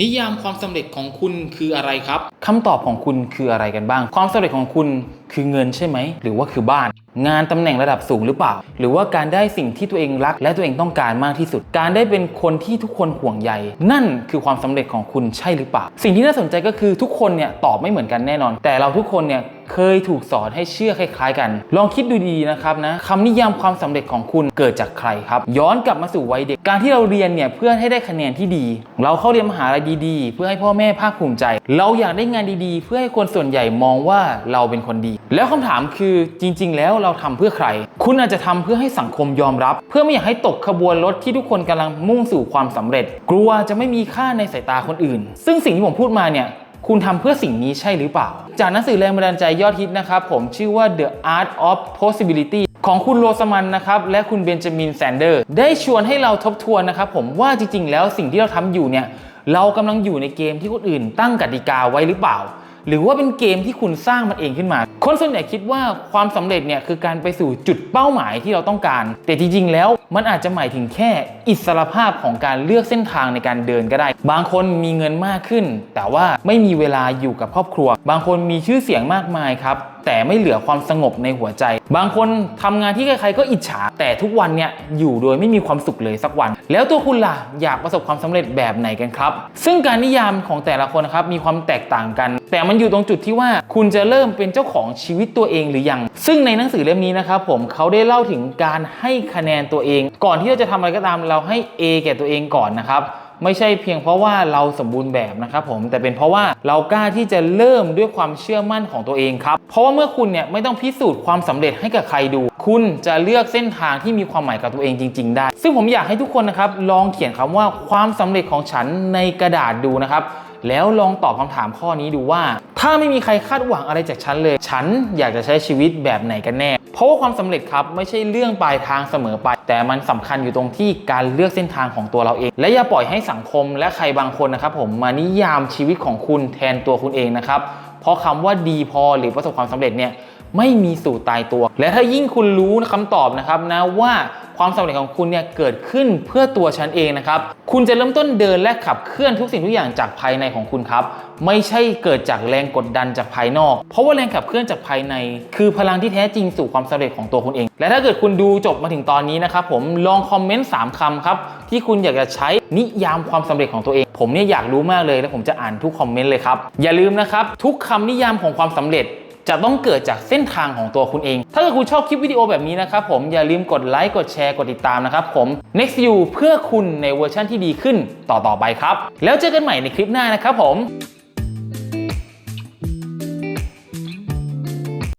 นิยามความสำเร็จของคุณคืออะไรครับคำตอบของคุณคืออะไรกันบ้าง ความสำเร็จของคุณคือเงินใช่ไหม หรือว่าคือบ้าน งานตำแหน่งระดับสูงหรือเปล่า หรือว่าการได้สิ่งที่ตัวเองรัก และตัวเองต้องการมากที่สุด การได้เป็นคนที่ทุกคนห่วงใย นั่นคือความสำเร็จของคุณใช่หรือเปล่า สิ่งที่น่าสนใจก็คือทุกคนเนี่ยตอบไม่เหมือนกันแน่นอน แต่เราทุกคนเนี่ยเคยถูกสอนให้เชื่อคล้ายๆกัน ลองคิดดูดีนะครับนะคำนิยามความสำเร็จของคุณเกิดจากใครครับ ย้อนกลับมาสู่วัยเด็ก การที่เราเรียนเนี่ยเพื่อให้ได้คะแนนที่ดี เราเข้าเรียนมหาลัยดีๆ เพื่อให้พ่อแม่ภาคภูมิใจ เราอยากได้งานดีๆ เพื่อให้คนส่วนใหญ่มองว่าเราเป็นคนดี แล้วคำถามคือจริง ๆ แล้วเราทำเพื่อใคร คุณอาจจะทำเพื่อให้สังคมยอมรับ เพื่อไม่อยากให้ตกขบวนรถที่ทุกคนกำลังมุ่งสู่ความสำเร็จ กลัวจะไม่มีค่าในสายตาคนอื่น ซึ่งสิ่งที่ผมพูดมาเนี่ยคุณทำเพื่อสิ่งนี้ใช่หรือเปล่า จากหนังสือแรงบันดาลใจยอดฮิตนะครับผมชื่อว่า The Art of Possibility ของคุณโรสมันนะครับและคุณเบนจามินแซนเดอร์ ได้ชวนให้เราทบทวนนะครับผมว่าจริงๆ แล้วสิ่งที่เราทำอยู่เนี่ยเรากำลังอยู่ในเกมที่คนอื่นตั้งกติกาไว้หรือเปล่า หรือว่าเป็นเกมที่คุณสร้างมันเองขึ้นมา คนส่วนใหญ่คิดว่าความสำเร็จเนี่ยคือการไปสู่จุดเป้าหมายที่เราต้องการ แต่จริงๆ แล้วมันอาจจะหมายถึงแค่อิสรภาพของการเลือกเส้นทางในการเดินก็ได้ บางคนมีเงินมากขึ้น แต่ว่าไม่มีเวลาอยู่กับครอบครัว บางคนมีชื่อเสียงมากมายครับแต่ไม่เหลือความสงบในหัวใจ บางคนทำงานที่ใครๆก็อิจฉา แต่ทุกวันเนี่ยอยู่โดยไม่มีความสุขเลยสักวัน แล้วตัวคุณล่ะอยากประสบความสำเร็จแบบไหนกันครับ ซึ่งการนิยามของแต่ละคนนะครับมีความแตกต่างกัน แต่มันอยู่ตรงจุดที่ว่าคุณจะเริ่มเป็นเจ้าของชีวิตตัวเองหรือยัง ซึ่งในหนังสือเล่มนี้นะครับผมเขาได้เล่าถึงการให้คะแนนตัวเอง ก่อนที่เราจะทำอะไรก็ตามเราให้ A แก่ตัวเองก่อนนะครับ ไม่ใช่เพียงเพราะว่าเราสมบูรณ์แบบนะครับผมแต่เป็นเพราะว่าเรากล้าที่จะเริ่มด้วยความเชื่อมั่นของตัวเองครับ เพราะว่าเมื่อคุณเนี่ยไม่ต้องพิสูจน์ความสำเร็จให้กับใครดู คุณจะเลือกเส้นทางที่มีความหมายกับตัวเองจริง ๆ ได้ ซึ่งผมอยากให้ทุกคนนะครับลองเขียนคำว่าความสำเร็จของฉันในกระดาษดูนะครับ แล้วลองตอบคำถามข้อนี้ดูว่า ถ้าไม่มีใครคาดหวังอะไรจากฉันเลย ฉันอยากจะใช้ชีวิตแบบไหนกันแน่ เพราะว่าความสำเร็จครับไม่ใช่เรื่องปลายทางเสมอไป แต่มันสำคัญอยู่ตรงที่การเลือกเส้นทางของตัวเราเอง และอย่าปล่อยให้สังคมและใครบางคนนะครับผมมานิยามชีวิตของคุณแทนตัวคุณเองนะครับเพราะคำว่าดีพอหรือประสบความสำเร็จเนี่ย ไม่มีสู่ตายตัว และถ้ายิ่งคุณรู้คำตอบนะครับนะว่าความสำเร็จของคุณเนี่ยเกิดขึ้นเพื่อตัวฉันเองนะครับ คุณจะเริ่มต้นเดินและขับเคลื่อนทุกสิ่งทุกอย่างจากภายในของคุณครับ ไม่ใช่เกิดจากแรงกดดันจากภายนอก เพราะว่าแรงขับเคลื่อนจากภายใน คือพลังที่แท้จริงสู่ความสำเร็จของตัวคุณเอง และถ้าเกิดคุณดูจบมาถึงตอนนี้นะครับผมลองคอมเมนต์3คำครับที่คุณอยากจะใช้นิยามความสำเร็จของตัวเอง ผมเนี่ยอยากรู้มากเลย และผมจะอ่านทุกคอมเมนต์เลยครับอย่าลืมนะครับทุกคำนิยามของความสำเร็จ จะต้องเกิดจากเส้นทางของตัวคุณเอง ถ้าเกิดคุณชอบคลิปวิดีโอแบบนี้นะครับผมอย่าลืมกดไลค์กดแชร์กดติดตามนะครับผม next you เพื่อคุณในเวอร์ชั่นที่ดีขึ้นต่อๆไปครับ แล้วเจอกันใหม่ในคลิปหน้านะครับผม